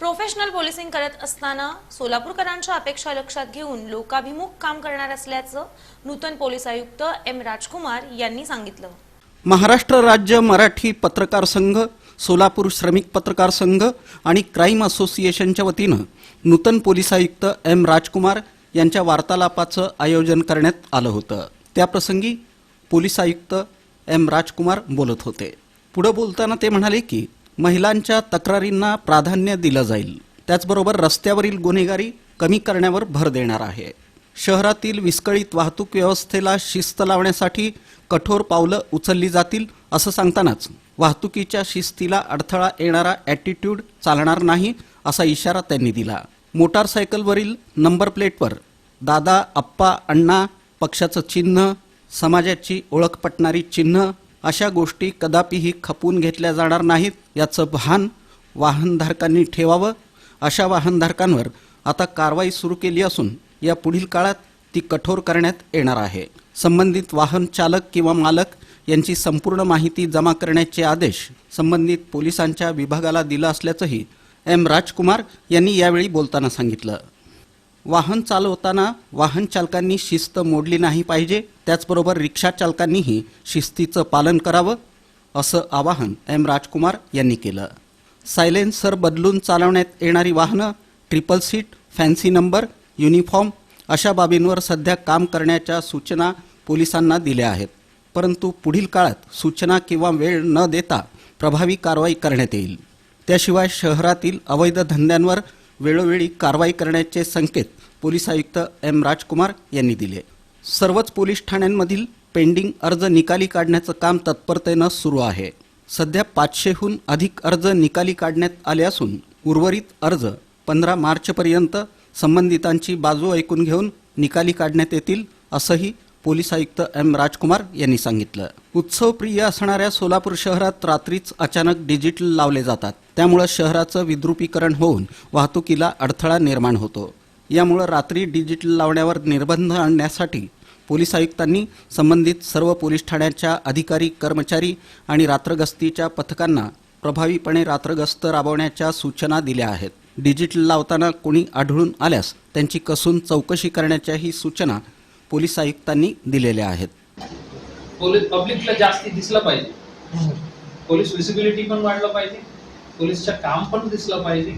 Professional policing करत असताना सोलापूरकरांच्या अपेक्षा लक्षात घेऊन लोकाभिमुख काम करणार असल्याचं नूतन पोलीस आयुक्त एम राजकुमार यांनी सांगितलं. महाराष्ट्र राज्य मराठी पत्रकार संघ सोलापूर श्रमिक पत्रकार संघ आणि क्राईम असोसिएशनच्या वतीनं नूतन पोलीस आयुक्त एम राजकुमार यांच्या वार्तालापाचं आयोजन करण्यात आलं होतं. त्याप्रसंगी पोलीस आयुक्त एम राजकुमार बोलत होते. पुढं बोलताना ते म्हणाले की महिलांच्या तक्रारींना प्राधान्य दिलं जाईल. त्याचबरोबर रस्त्यावरील गुन्हेगारी कमी करण्यावर भर देणार आहे. शहरातील विस्कळीत वाहतूक व्यवस्थेला शिस्त लावण्यासाठी कठोर पावलं उचलली जातील असं सांगतानाच वाहतुकीच्या शिस्तीला अडथळा येणारा ॲटिट्यूड चालणार नाही असा इशारा त्यांनी दिला. मोटारसायकलवरील नंबर प्लेटवर दादा अप्पा अण्णा पक्षाचं चिन्ह समाजाची ओळख पटणारी चिन्ह अशा गोष्टी कदापिही खपून घेतल्या जाणार नाहीत याचं भान वाहनधारकांनी ठेवावं. अशा वाहनधारकांवर आता कारवाई सुरू केली असून या पुढील काळात ती कठोर करण्यात येणार आहे. संबंधित वाहन चालक किंवा मालक यांची संपूर्ण माहिती जमा करण्याचे आदेश संबंधित पोलिसांच्या विभागाला दिलं असल्याचंही एम. राजकुमार यांनी यावेळी बोलताना सांगितलं. वाहन चालवताना वाहन चालकांनी शिस्त मोडली नाही पाहिजे त्याचबरोबर रिक्षा चालकांनीही शिस्तीचं पालन करावं असं आवाहन एम राजकुमार यांनी केलं. सायलेन्सर बदलून चालवण्यात येणारी वाहनं triple seat fancy number uniform अशा बाबींवर सध्या काम करण्याच्या सूचना पोलिसांना दिल्या आहेत. परंतु पुढील काळात सूचना किंवा वेळ न देता प्रभावी कारवाई करण्यात येईल. त्याशिवाय शहरातील अवैध धंद्यांवर वेळोवेळी कारवाई करण्याचे संकेत पोलीस आयुक्त एम राजकुमार यांनी दिले. सर्वच पोलीस ठाण्यांमधील पेंडिंग अर्ज निकाली काढण्याचं काम तत्परतेनं सुरू आहे. सध्या पाचशेहून अधिक अर्ज निकाली काढण्यात आले असून उर्वरित अर्ज पंधरा मार्चपर्यंत संबंधितांची बाजू ऐकून घेऊन निकाली काढण्यात येतील असंही पोलीस आयुक्त एम राजकुमार यांनी सांगितलं. उत्सवप्रिय असणाऱ्या सोलापूर शहरात रात्रीच अचानक डिजिटल लावले जातात. त्यामुळं शहराचं विद्रुपीकरण होऊन वाहतुकीला अडथळा निर्माण होतो. यामुळं रात्री डिजिटल लावण्यावर निर्बंध आणण्यासाठी पोलीस आयुक्तांनी संबंधित सर्व पोलीस ठाण्याच्या अधिकारी कर्मचारी आणि रात्रगस्तीच्या पथकांना प्रभावीपणे रात्रगस्त राबवण्याच्या सूचना दिल्या आहेत. डिजिटल लावताना कोणी आढळून आल्यास त्यांची कसून चौकशी करण्याच्याही सूचना पोलीस आयुक्तांनी दिलेल्या आहेत. पोलीस पब्लिकला जास्ती दिसलं पाहिजे. पोलीस विजिबिलिटी पण वाढलं पाहिजे. पोलीसचं काम पण दिसलं पाहिजे.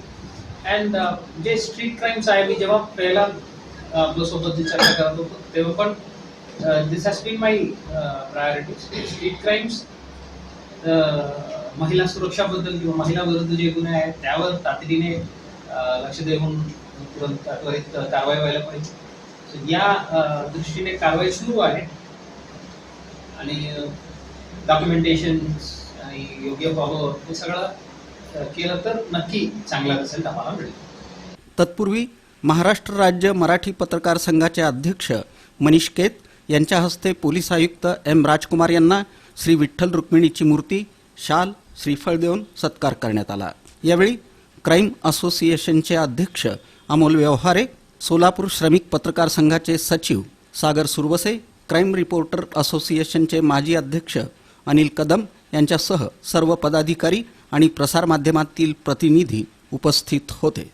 अँड uh, जे स्ट्रीट क्राईम्स आहे मी जेव्हा पहिला uh, आपल्यासोबत जी चर्चा करत होतो तेव्हा पण this has been my priority street crimes महिला सुरक्षाबद्दल किंवा महिला विरुद्ध जे गुन्हे आहेत त्यावर तातडीने uh, लक्ष देऊन तुरंत त्वरित uh, कारवाई व्हायला पाहिजे. या uh, दृष्टीने कारवाई सुरू आहे. आणि डॉक्युमेंटेशन आणि योग्य फॉलो हे सगळं केलं तर नक्की चांगला रिझल्ट आम्हाला मिळेल. तत्पूर्वी महाराष्ट्र राज्य मराठी पत्रकार संघाचे अध्यक्ष मनीष केत यांच्या हस्ते पोलीस आयुक्त एम राजकुमार यांना श्री विठ्ठल रुक्मिणीची मूर्ती शाल श्रीफळ देऊन सत्कार करण्यात आला. यावेळी क्राईम असोसिएशनचे अध्यक्ष अमोल व्यवहारे सोलापूर श्रमिक पत्रकार संघाचे सचिव सागर सुरवसे क्राईम रिपोर्टर असोसिएशनचे माजी अध्यक्ष अनिल कदम यांच्यासह सर्व पदाधिकारी आणि प्रसारमाध्यमातील प्रतिनिधी उपस्थित होते.